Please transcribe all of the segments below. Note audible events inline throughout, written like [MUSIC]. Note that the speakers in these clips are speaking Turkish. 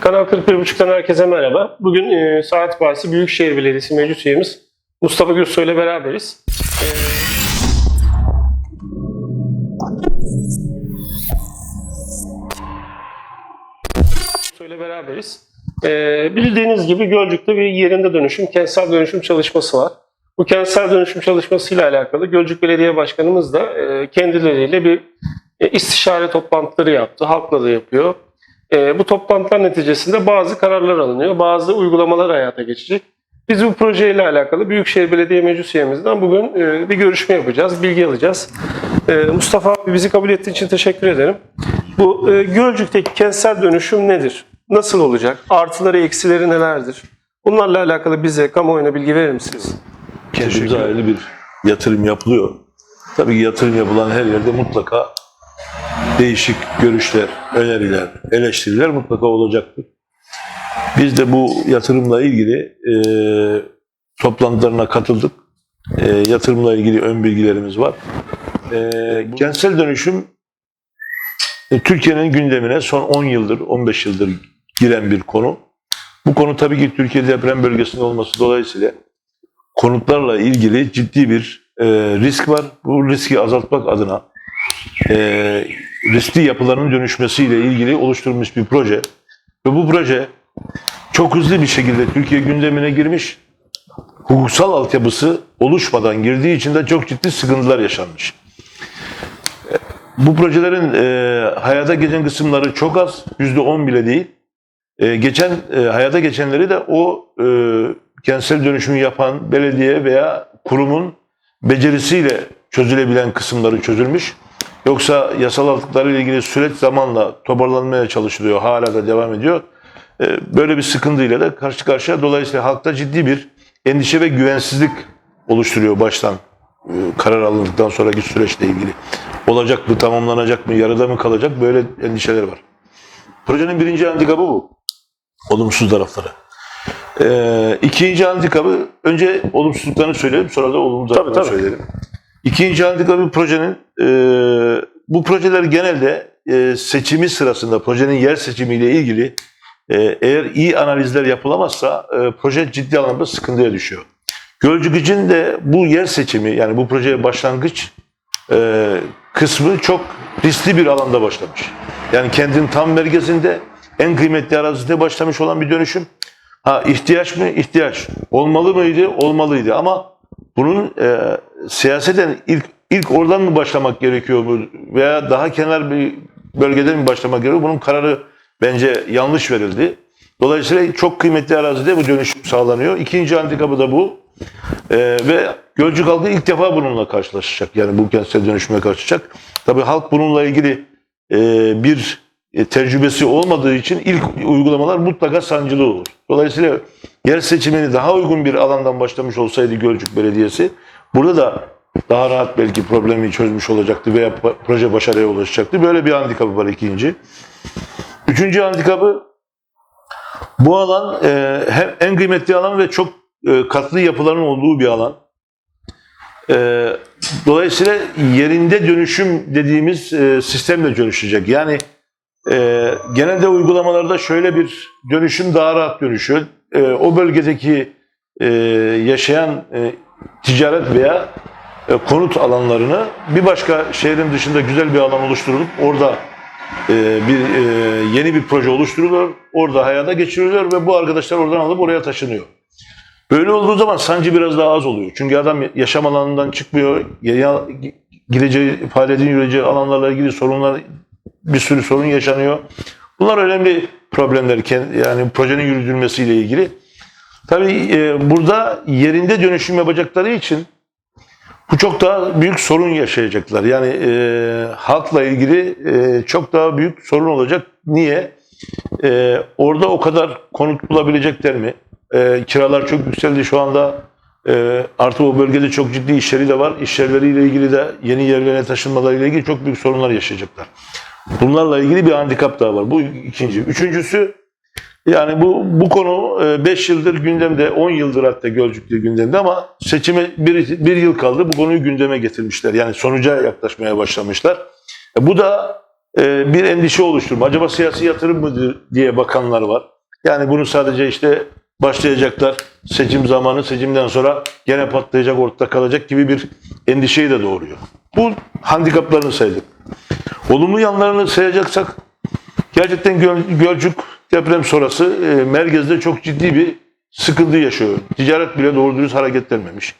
Kanal 41.5'tan herkese merhaba. Bugün e, Saat Partisi Büyükşehir Belediyesi mevcut üyemiz Mustafa Gürsoy ile beraberiz. E, ile beraberiz. E, bildiğiniz gibi Gölcük'te bir yerinde dönüşüm, kentsel dönüşüm çalışması var. Bu kentsel dönüşüm çalışmasıyla alakalı Gölcük Belediye Başkanımız da e, kendileriyle bir e, istişare toplantıları yaptı. Halkla da yapıyor. E, bu toplantılar neticesinde bazı kararlar alınıyor, bazı uygulamalar hayata geçecek. Biz bu projeyle alakalı Büyükşehir Belediye Meclis üyemizden bugün e, bir görüşme yapacağız, bilgi alacağız. E, Mustafa abi bizi kabul ettiğin için teşekkür ederim. Bu e, Gölcük'teki kentsel dönüşüm nedir? Nasıl olacak? Artıları, eksileri nelerdir? Bunlarla alakalı bize kamuoyuna bilgi verir misiniz? Kendimize ayrı bir yatırım yapılıyor. Tabii ki yatırım yapılan her yerde mutlaka değişik görüşler, öneriler, eleştiriler mutlaka olacaktır. Biz de bu yatırımla ilgili e, toplantılarına katıldık. E, yatırımla ilgili ön bilgilerimiz var. E, kentsel dönüşüm e, Türkiye'nin gündemine son 10 yıldır, 15 yıldır giren bir konu. Bu konu tabii ki Türkiye deprem bölgesinde olması dolayısıyla konutlarla ilgili ciddi bir e, risk var. Bu riski azaltmak adına e, riskli yapıların dönüşmesiyle ilgili oluşturulmuş bir proje. Ve bu proje çok hızlı bir şekilde Türkiye gündemine girmiş. Hukuksal altyapısı oluşmadan girdiği için de çok ciddi sıkıntılar yaşanmış. Bu projelerin e, hayata geçen kısımları çok az, yüzde on bile değil. E, geçen e, hayata geçenleri de o e, kentsel dönüşümü yapan belediye veya kurumun becerisiyle çözülebilen kısımları çözülmüş. Yoksa yasal altyapılarla ilgili süreç zamanla toparlanmaya çalışılıyor. Hala da devam ediyor. E, Böyle bir sıkıntıyla da karşı karşıya. Dolayısıyla halkta ciddi bir endişe ve güvensizlik oluşturuyor baştan e, karar alındıktan sonraki süreçle ilgili. Olacak mı, tamamlanacak mı, yarıda mı kalacak böyle endişeler var. Projenin birinci handikapı bu. Olumsuz tarafları. Ee, ikinci handikapı önce olumsuzluklarını söyleyelim sonra da olumlu taraflarını söyleyelim. İkinci handikapı projenin e, bu projeler genelde e, seçimi sırasında projenin yer seçimiyle ilgili e, eğer iyi analizler yapılamazsa e, proje ciddi anlamda sıkıntıya düşüyor. Gölcük için de bu yer seçimi yani bu projeye başlangıç e, kısmı çok riskli bir alanda başlamış. Yani kentin tam merkezinde en kıymetli arazide başlamış olan bir dönüşüm. Ha ihtiyaç mı? İhtiyaç. Olmalı mıydı? Olmalıydı ama bunun e, siyaseten ilk ilk oradan mı başlamak gerekiyor mu veya daha kenar bir bölgeden mi başlamak gerekiyor? Bunun kararı bence yanlış verildi. Dolayısıyla çok kıymetli arazide bu dönüşüm sağlanıyor. İkinci handikapı da bu. Ee, ve Gölcük halkı ilk defa bununla karşılaşacak. Yani bu kentsel dönüşüme karşılaşacak. Tabii halk bununla ilgili e, bir tecrübesi olmadığı için ilk uygulamalar mutlaka sancılı olur. Dolayısıyla yer seçimini daha uygun bir alandan başlamış olsaydı Gölcük Belediyesi burada da daha rahat belki problemi çözmüş olacaktı veya proje başarıya ulaşacaktı. Böyle bir handikapı var ikinci. Üçüncü handikapı bu alan e, hem en kıymetli alan ve çok e, katlı yapıların olduğu bir alan. E, dolayısıyla yerinde dönüşüm dediğimiz e, sistemle dönüşecek. Yani e, genelde uygulamalarda şöyle bir dönüşüm daha rahat dönüşüyor. E, o bölgedeki e, yaşayan e, ticaret veya e, konut alanlarını bir başka şehrin dışında güzel bir alan oluşturulup orada e, bir e, yeni bir proje oluşturuluyor. Orada hayata geçiriliyor ve bu arkadaşlar oradan alıp oraya taşınıyor. Böyle olduğu zaman sancı biraz daha az oluyor. Çünkü adam yaşam alanından çıkmıyor. Ya, gideceği, faaliyetin yürüyeceği alanlarla ilgili sorunlar, bir sürü sorun yaşanıyor. Bunlar önemli problemler. Yani projenin yürütülmesiyle ilgili. Tabii e, burada yerinde dönüşüm yapacakları için bu çok daha büyük sorun yaşayacaklar. Yani e, halkla ilgili e, çok daha büyük sorun olacak. Niye? E, orada o kadar konut bulabilecekler mi? E, kiralar çok yükseldi şu anda. E, artı o bölgede çok ciddi iş yeri de var. İş yerleriyle ilgili de yeni yerlerine taşınmalarıyla ilgili çok büyük sorunlar yaşayacaklar. Bunlarla ilgili bir handikap daha var. Bu ikinci. Üçüncüsü yani bu bu konu 5 yıldır gündemde, 10 yıldır hatta Gölcük'te gündemde ama seçime bir, bir yıl kaldı. Bu konuyu gündeme getirmişler. Yani sonuca yaklaşmaya başlamışlar. E, bu da e, bir endişe oluşturma. Acaba siyasi yatırım mıdır diye bakanlar var. Yani bunu sadece işte başlayacaklar seçim zamanı seçimden sonra gene patlayacak ortada kalacak gibi bir endişeyi de doğuruyor. Bu handikaplarını saydık. Olumlu yanlarını sayacaksak gerçekten Göl- Gölcük deprem sonrası e, merkezde çok ciddi bir sıkıntı yaşıyor. Ticaret bile doğru dürüst hareketlenmemiş.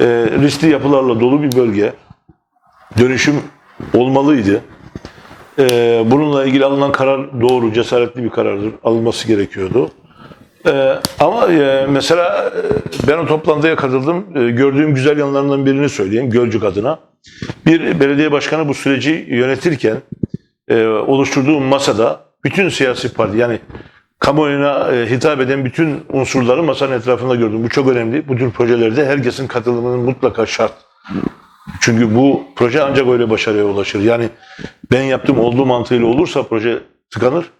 E, riskli yapılarla dolu bir bölge. Dönüşüm olmalıydı. E, bununla ilgili alınan karar doğru, cesaretli bir karardır. Alınması gerekiyordu. E, ama mesela ben o toplantıya katıldım. Gördüğüm güzel yanlarından birini söyleyeyim Gölcük adına. Bir belediye başkanı bu süreci yönetirken e, oluşturduğu masada bütün siyasi parti yani kamuoyuna e, hitap eden bütün unsurları masanın etrafında gördüm. Bu çok önemli. Bu tür projelerde herkesin katılımının mutlaka şart. Çünkü bu proje ancak öyle başarıya ulaşır. Yani ben yaptım olduğu mantığıyla olursa proje tıkanır.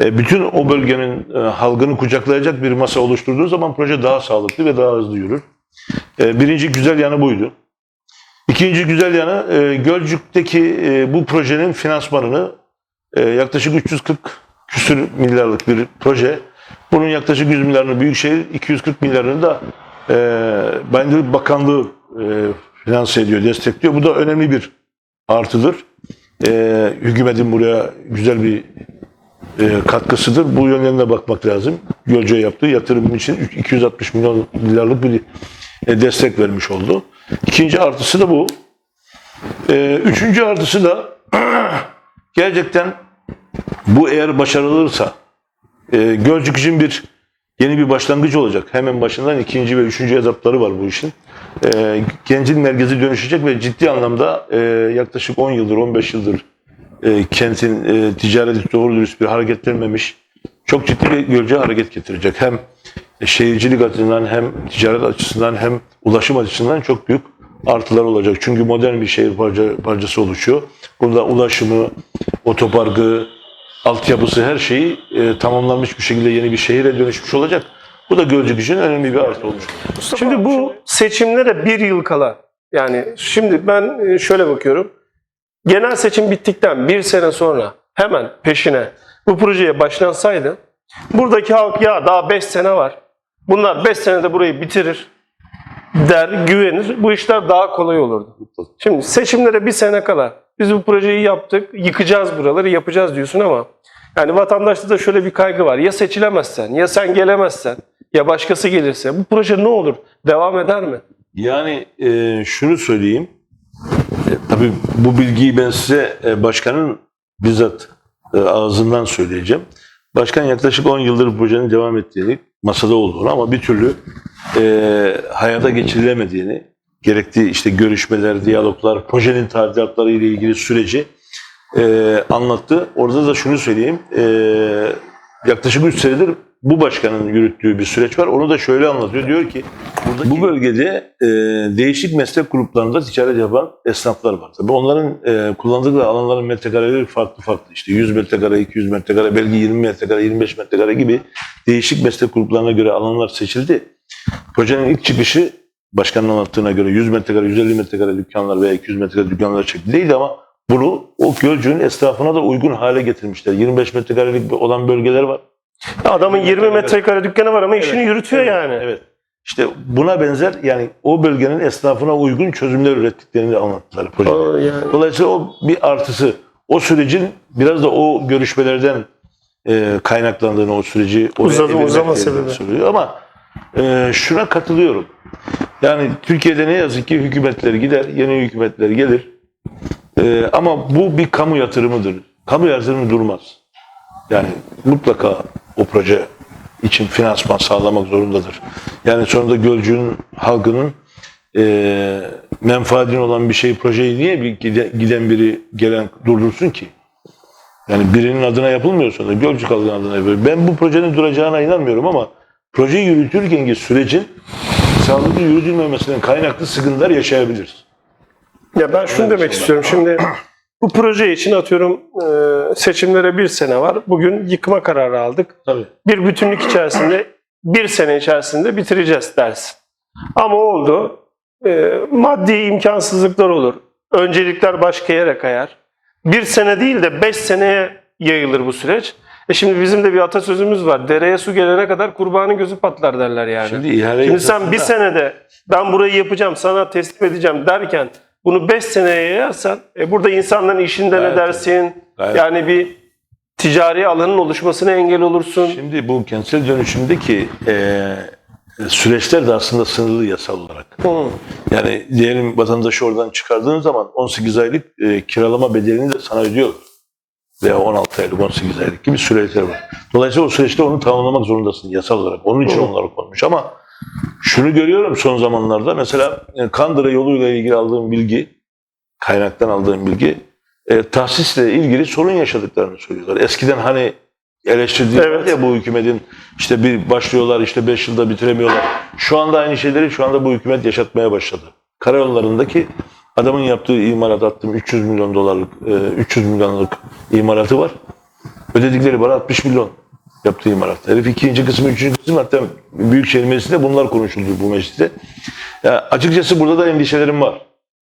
E, bütün o bölgenin e, halkını kucaklayacak bir masa oluşturduğu zaman proje daha sağlıklı ve daha hızlı yürür. E, birinci güzel yanı buydu. İkinci güzel yanı e, Gölcük'teki e, bu projenin finansmanını e, yaklaşık 340 küsür milyarlık bir proje. Bunun yaklaşık 100 milyarını Büyükşehir, 240 milyarını da e, Bayındırlık Bakanlığı e, finanse ediyor, destekliyor. Bu da önemli bir artıdır. E, hükümetin buraya güzel bir e, katkısıdır. Bu yönlerine bakmak lazım. Gölcük'e yaptığı yatırım için 260 milyon milyarlık bir destek vermiş oldu. İkinci artısı da bu. E, üçüncü artısı da [CLEARS THROAT] gerçekten bu eğer başarılırsa e, Gölcük için bir yeni bir başlangıç olacak. Hemen başından ikinci ve üçüncü etapları var bu işin. E, Gencin merkezi dönüşecek ve ciddi anlamda e, yaklaşık 10 yıldır, 15 yıldır e, kentin e, ticareti doğru dürüst bir hareketlenmemiş. Çok ciddi bir Gölcük'e hareket getirecek. Hem şehircilik açısından hem ticaret açısından hem ulaşım açısından çok büyük artılar olacak. Çünkü modern bir şehir parça, parçası oluşuyor. Burada ulaşımı, otoparkı, altyapısı her şeyi e, tamamlanmış bir şekilde yeni bir şehire dönüşmüş olacak. Bu da Gölcük için önemli bir artı olmuş. Şimdi bu seçimlere bir yıl kala yani şimdi ben e, şöyle bakıyorum. Genel seçim bittikten bir sene sonra hemen peşine bu projeye başlansaydı buradaki halk ya daha 5 sene var. Bunlar 5 senede burayı bitirir der, güvenir. Bu işler daha kolay olurdu. Şimdi seçimlere bir sene kala biz bu projeyi yaptık, yıkacağız buraları, yapacağız diyorsun ama yani vatandaşta da şöyle bir kaygı var. Ya seçilemezsen, ya sen gelemezsen, ya başkası gelirse bu proje ne olur? Devam eder mi? Yani e, şunu söyleyeyim. E, tabii bu bilgiyi ben size e, başkanın bizzat e, ağzından söyleyeceğim. Başkan yaklaşık 10 yıldır projenin devam ettiğini, masada olduğunu ama bir türlü e, hayata geçirilemediğini, gerektiği işte görüşmeler, diyaloglar, projenin tadilatları ile ilgili süreci e, anlattı. Orada da şunu söyleyeyim. E, yaklaşık 3 senedir bu başkanın yürüttüğü bir süreç var. Onu da şöyle anlatıyor. Diyor ki bu bölgede e, değişik meslek gruplarında ticaret yapan esnaflar var. Tabii onların e, kullandıkları alanların metrekareleri farklı farklı. İşte 100 metrekare, 200 metrekare, belki 20 metrekare, 25 metrekare gibi değişik meslek gruplarına göre alanlar seçildi. Projenin ilk çıkışı başkanın anlattığına göre 100 metrekare, 150 metrekare dükkanlar veya 200 metrekare dükkanlar çekti değildi ama bunu o Gölcük'ün esnafına da uygun hale getirmişler. 25 metrekarelik olan bölgeler var. Adamın 20 metrekare dükkanı var ama işini yürütüyor Evet, yani. Evet. İşte buna benzer yani o bölgenin esnafına uygun çözümler ürettiklerini anlattılar projede. O yani. Dolayısıyla o bir artısı. O sürecin biraz da o görüşmelerden e, kaynaklandığını, o süreci Uzadı- uzama sebebi. söylüyor. Ama e, şuna katılıyorum. Yani Türkiye'de ne yazık ki hükümetler gider, yeni hükümetler gelir. E, ama bu bir kamu yatırımıdır. Kamu yatırımı durmaz. Yani mutlaka o proje için finansman sağlamak zorundadır. Yani sonunda Gölcük'ün halkının e, menfaatine olan bir şey projeyi niye bir gide- giden biri gelen durdursun ki? Yani birinin adına yapılmıyor sonra. Gölcük halkının adına yapılıyor. Ben bu projenin duracağına inanmıyorum ama projeyi yürütürkenki sürecin sağlıklı yürütülmemesinden kaynaklı sıkıntılar yaşayabiliriz. Ya ben şunu demek istiyorum. Şimdi [CLEARS THROAT] bu proje için atıyorum e, seçimlere bir sene var. Bugün yıkma kararı aldık. Tabii. Bir bütünlük içerisinde bir sene içerisinde bitireceğiz dersin. Ama oldu. E, maddi imkansızlıklar olur. Öncelikler başka yere kayar. bir sene değil de beş seneye yayılır bu süreç. E şimdi bizim de bir atasözümüz var. Dereye su gelene kadar kurbanın gözü patlar derler yani. Şimdi Şimdi, sen bir senede ben burayı yapacağım, sana teslim edeceğim derken bunu 5 seneye yayarsan e burada insanların işinden Gayet edersin. Gayet. Yani bir ticari alanın oluşmasına engel olursun. Şimdi bu kentsel dönüşümdeki eee, süreçler de aslında sınırlı yasal olarak. Hı. Yani diyelim vatandaşı oradan çıkardığın zaman 18 aylık e, kiralama bedelini de sana ödüyor. Veya 16 aylık, 18 aylık gibi süreçler var. Dolayısıyla o süreçte onu tamamlamak zorundasın yasal olarak. Onun için Hı. onları konmuş ama şunu görüyorum son zamanlarda. Mesela e, Kandıra yoluyla ilgili aldığım bilgi, kaynaktan aldığım bilgi, e, tahsisle ilgili sorun yaşadıklarını söylüyorlar. Eskiden hani eleştirdiler Evet. ya bu hükümetin işte bir başlıyorlar işte 5 yılda bitiremiyorlar. Şu anda aynı şeyleri şu anda bu hükümet yaşatmaya başladı. Karayollarındaki adamın yaptığı imalat attım 300 milyon dolarlık e, 300 milyonluk imalatı var. Ödedikleri para 60 milyon yaptığı imalat. Herif ikinci kısmı, üçüncü kısmı hatta Büyükşehir Meclisi'nde bunlar konuşuldu bu mecliste. Ya açıkçası burada da endişelerim var.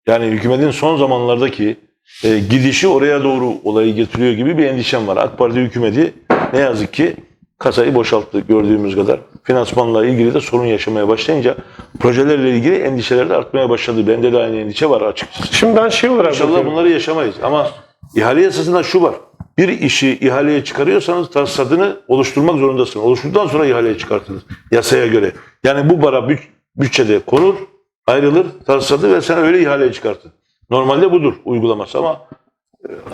Yani hükümetin son zamanlardaki e, gidişi oraya doğru olayı getiriyor gibi bir endişem var. AK Parti hükümeti ne yazık ki kasayı boşalttı gördüğümüz kadar. Finansmanla ilgili de sorun yaşamaya başlayınca projelerle ilgili endişeler de artmaya başladı. Bende de aynı endişe var açıkçası. Şimdi ben şey olarak İnşallah bakıyorum. bunları yaşamayız. Ama ihale yasasında şu var. Bir işi ihaleye çıkarıyorsanız tahsilatını oluşturmak zorundasın. Oluşturduktan sonra ihaleye çıkartılır. Yasaya göre. Yani bu para büt- bütçede konur, ayrılır, tahsilatı ve sen öyle ihaleye çıkartın. Normalde budur uygulaması ama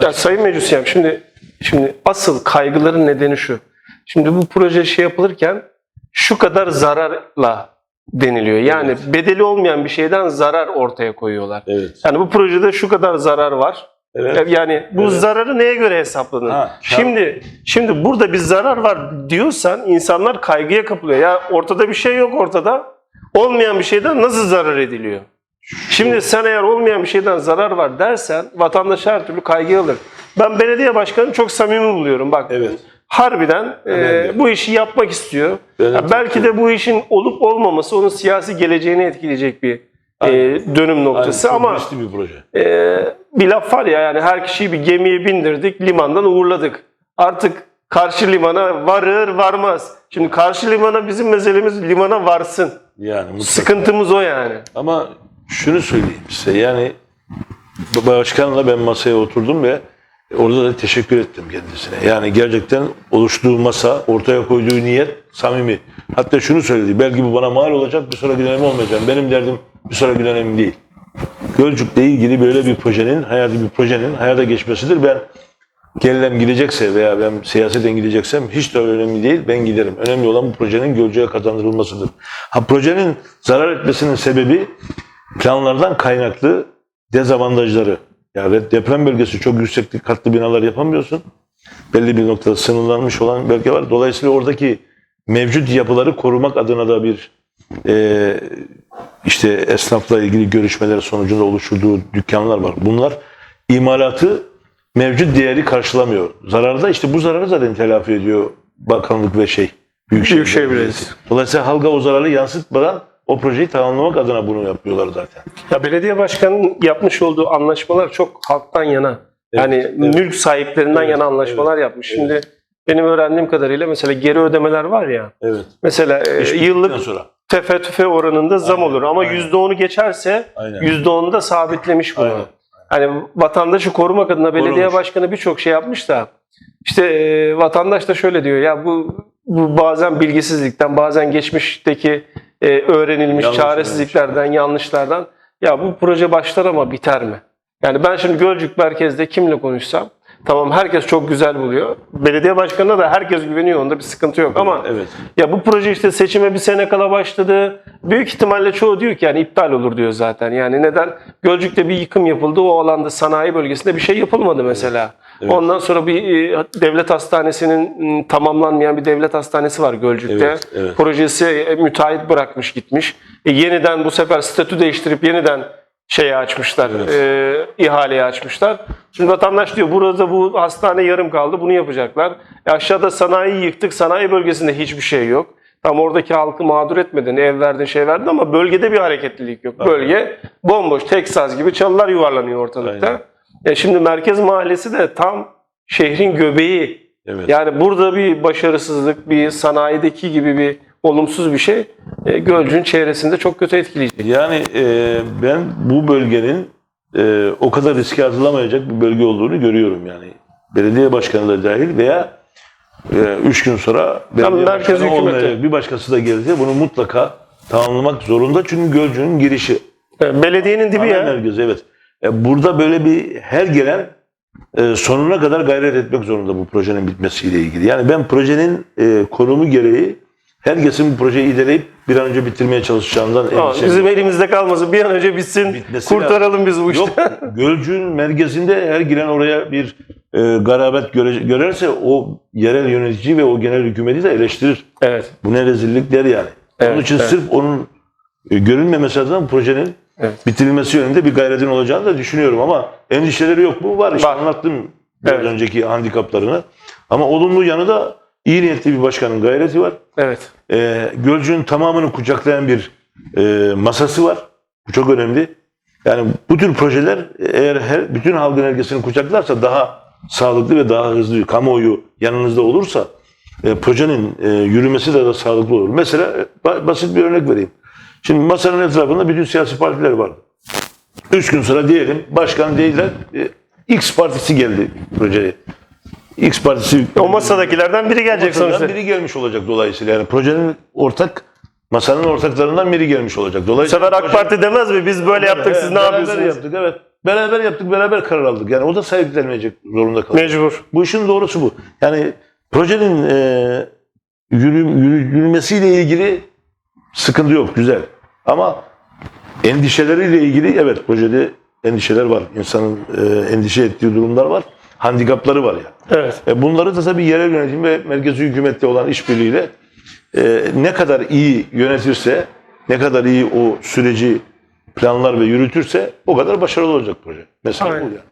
Ya Sayın Meclisiyem şimdi şimdi asıl kaygıların nedeni şu. Şimdi bu proje şey yapılırken şu kadar zararla deniliyor. Yani bedeli olmayan bir şeyden zarar ortaya koyuyorlar. evet. Yani bu projede şu kadar zarar var. Evet. Yani bu Evet. zararı neye göre hesaplanır? Ha, şimdi şimdi burada bir zarar var diyorsan insanlar kaygıya kapılıyor. Ya ortada bir şey yok ortada. Olmayan bir şeyden nasıl zarar ediliyor? Şimdi sen eğer olmayan bir şeyden zarar var dersen vatandaş her türlü kaygı alır. Ben belediye başkanını çok samimi buluyorum. Bak Evet. harbiden e, bu işi yapmak istiyor. Ya belki de bu işin olup olmaması onun siyasi geleceğini etkileyecek bir e, dönüm noktası Aynen, ama bir proje. ee, bir laf var ya yani her kişiyi bir gemiye bindirdik, limandan uğurladık. Artık karşı limana varır varmaz. Şimdi karşı limana bizim meselemiz limana varsın. Yani mutlaka. Sıkıntımız o yani. Ama şunu söyleyeyim size yani başkanla ben masaya oturdum ve orada da teşekkür ettim kendisine. Yani gerçekten oluştuğu masa, ortaya koyduğu niyet samimi. Hatta şunu söyledi. Belki bu bana mal olacak, bir sonraki dönem olmayacak. Benim derdim bir sonraki dönem değil. Gölcük'le ilgili böyle bir projenin, hayati bir projenin hayata geçmesidir. Ben gelinem gidecekse veya ben siyaseten gideceksem hiç de önemli değil. Ben giderim. Önemli olan bu projenin Gölcük'e kazandırılmasıdır. Ha projenin zarar etmesinin sebebi planlardan kaynaklı dezavantajları. Yani deprem bölgesi çok yüksek katlı binalar yapamıyorsun. Belli bir noktada sınırlanmış olan bölge var. Dolayısıyla oradaki mevcut yapıları korumak adına da bir e, işte esnafla ilgili görüşmeler sonucunda oluşturduğu dükkanlar var. Bunlar imalatı mevcut değeri karşılamıyor. Zararı da işte bu zararı zaten telafi ediyor bakanlık ve şey Büyükşehir, Büyükşehir Belediyesi. Dolayısıyla halka o zararı yansıtmadan o projeyi tamamlamak adına bunu yapıyorlar zaten. Ya belediye başkanının yapmış olduğu anlaşmalar çok halktan yana. Yani evet. mülk sahiplerinden Evet, yana anlaşmalar yapmış. evet. Şimdi benim öğrendiğim kadarıyla mesela geri ödemeler var ya. Evet. Mesela e, yıllık sonra. Tefe tüfe oranında zam Aynen, olur ama aynen. %10'u geçerse Aynen. %10'u da sabitlemiş bunu. Aynen. Hani vatandaşı korumak adına belediye Korumuş. başkanı birçok şey yapmış da işte e, vatandaş da şöyle diyor ya bu, bu bazen bilgisizlikten bazen geçmişteki e, öğrenilmiş Yanlış çaresizliklerden yanlışlardan ya bu proje başlar ama biter mi? Yani ben şimdi Gölcük merkezde kimle konuşsam tamam herkes çok güzel buluyor. Belediye başkanına da herkes güveniyor onda bir sıkıntı yok ama Evet. ya bu proje işte seçime bir sene kala başladı. Büyük ihtimalle çoğu diyor ki yani iptal olur diyor zaten. Yani neden? Gölcük'te bir yıkım yapıldı. O alanda sanayi bölgesinde bir şey yapılmadı mesela. Evet. Ondan sonra bir e, devlet hastanesinin tamamlanmayan bir devlet hastanesi var Gölcük'te. Evet, evet. Projesi e, müteahhit bırakmış gitmiş. E, yeniden bu sefer statü değiştirip yeniden şeye açmışlar, Evet. e, ihaleye açmışlar. Şimdi vatandaş diyor burada bu hastane yarım kaldı bunu yapacaklar. E, aşağıda sanayi yıktık, sanayi bölgesinde hiçbir şey yok. Tam oradaki halkı mağdur etmedin, ev verdin, şey verdin ama bölgede bir hareketlilik yok. Bölge bomboş, Teksas gibi çalılar yuvarlanıyor ortalıkta. Aynen. E şimdi Merkez Mahallesi de tam şehrin göbeği. Evet. Yani burada bir başarısızlık, bir sanayideki gibi bir olumsuz bir şey e, Gölcük'ün çevresinde çok kötü etkileyecek. Yani e, ben bu bölgenin e, o kadar riske atılamayacak bir bölge olduğunu görüyorum yani. Belediye başkanı da dahil veya e, üç gün sonra belediye merkez başkanı olmayacak bir başkası da gelirse bunu mutlaka tamamlamak zorunda. Çünkü Gölcük'ün girişi. E, Belediyenin dibi Ana ya. merkezi evet. E, burada böyle bir her gelen e, sonuna kadar gayret etmek zorunda bu projenin bitmesiyle ilgili. Yani ben projenin e, konumu gereği herkesin bu projeyi ilerleyip bir an önce bitirmeye çalışacağından endişeliyim. Bizim elimizde kalmasın. Bir an önce bitsin. Bitmesi kurtaralım biz bu işi. Yok, Gölcük'ün merkezinde her giren oraya bir e, garabet göre- görerse o yerel yönetici ve o genel hükümeti de eleştirir. Evet. Bu ne rezillik der yani. Evet, Onun için evet. sırf onun e, görünmemesi adına projenin Evet. bitirilmesi yönünde bir gayretin olacağını da düşünüyorum ama endişeleri yok mu? Var işte anlattım biraz Evet. önceki handikaplarını. Ama olumlu yanı da iyi niyetli bir başkanın gayreti var. Evet. E, Gölcük'ün tamamını kucaklayan bir e, masası var. Bu çok önemli. Yani bu tür projeler eğer her bütün halkın herkesini kucaklarsa daha sağlıklı ve daha hızlı kamuoyu yanınızda olursa e, projenin e, yürümesi de, de sağlıklı olur. Mesela e, ba- basit bir örnek vereyim. Şimdi masanın etrafında bütün siyasi partiler var. Üç gün sonra diyelim başkan değiller e, X partisi geldi projeye. X partisi O masadakilerden biri gelecek Masadan sonuçta. biri gelmiş olacak dolayısıyla. Yani projenin ortak masanın ortaklarından biri gelmiş olacak. Bu Dolayısıyla sefer AK proje- Parti demez mi? Biz böyle yaptık siz ne beraber yapıyorsunuz? yaptık evet. Beraber yaptık, beraber karar aldık. Yani o da sahiplenmeyecek zorunda kalacak. Mecbur. Bu işin doğrusu bu. Yani projenin e, yürü, yürü- yürümesiyle ilgili sıkıntı yok, güzel. Ama endişeleriyle ilgili evet projede endişeler var. İnsanın e, endişe ettiği durumlar var. Handikapları var yani. Evet. E, bunları da tabii yerel yönetim ve merkezi hükümette olan işbirliğiyle e, ne kadar iyi yönetirse, ne kadar iyi o süreci planlar ve yürütürse o kadar başarılı olacak proje. Mesela Aynen. bu yani.